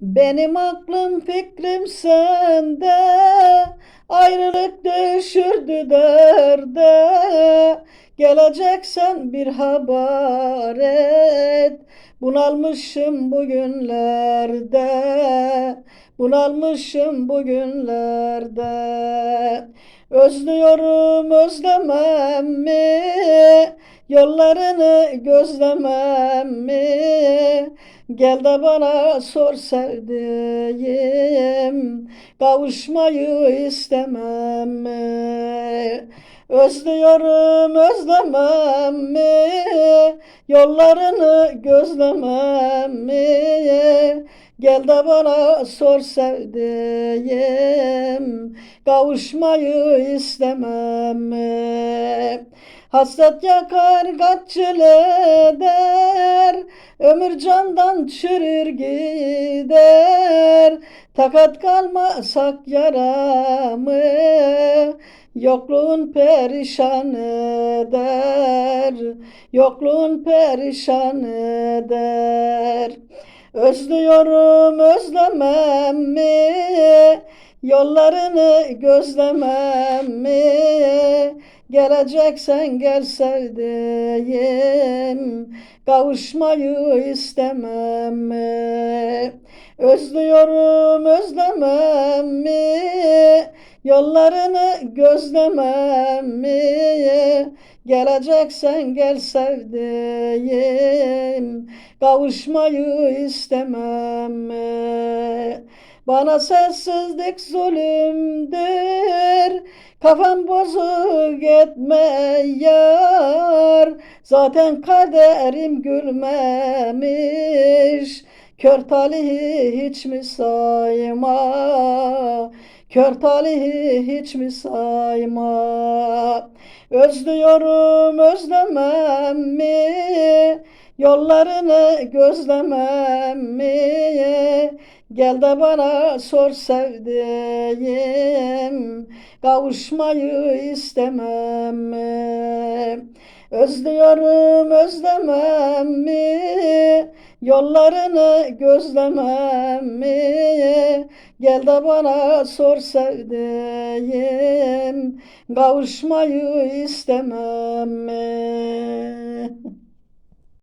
Benim aklım fikrim sende. Ayrılık düşürdü derde. Geleceksen bir haber et. Bunalmışım bugünlerde Bunalmışım bugünlerde. Özlüyorum özlemem mi? Yollarını gözlemem mi? Gel de bana sor sevdiğim. Kavuşmayı istemem mi? Özlüyorum özlemem mi? Yollarını gözlemem mi Gel de bana sor sevdiğim Kavuşmayı istemem mi? Hasret yakar kaç yıl eder? Ömür candan çürür gider. Takat kalmasak yaramı Yokluğun perişan eder. Yokluğun perişan eder Özlüyorum özlemem mi? Yollarını gözlemem mi Geleceksen gel sevdiğim Kavuşmayı istemem mi? Özlüyorum özlemem mi? Yollarını gözlemem mi? Geleceksen gel sevdiğim Kavuşmayı istemem mi Bana sessizlik zulümdür. Kafam bozuk etme yar. Zaten kaderim gülmemiş. Kör talihi hiç mi sayma? Kör talihi hiç mi sayma? Özlüyorum özlemem mi Yollarını gözlemem mi Gel de bana sor sevdiğim. Kavuşmayı istemem mi? Özlüyorum özlemem mi? Yollarını gözlemem mi Gel de bana sor sevdiğim. Kavuşmayı istemem mi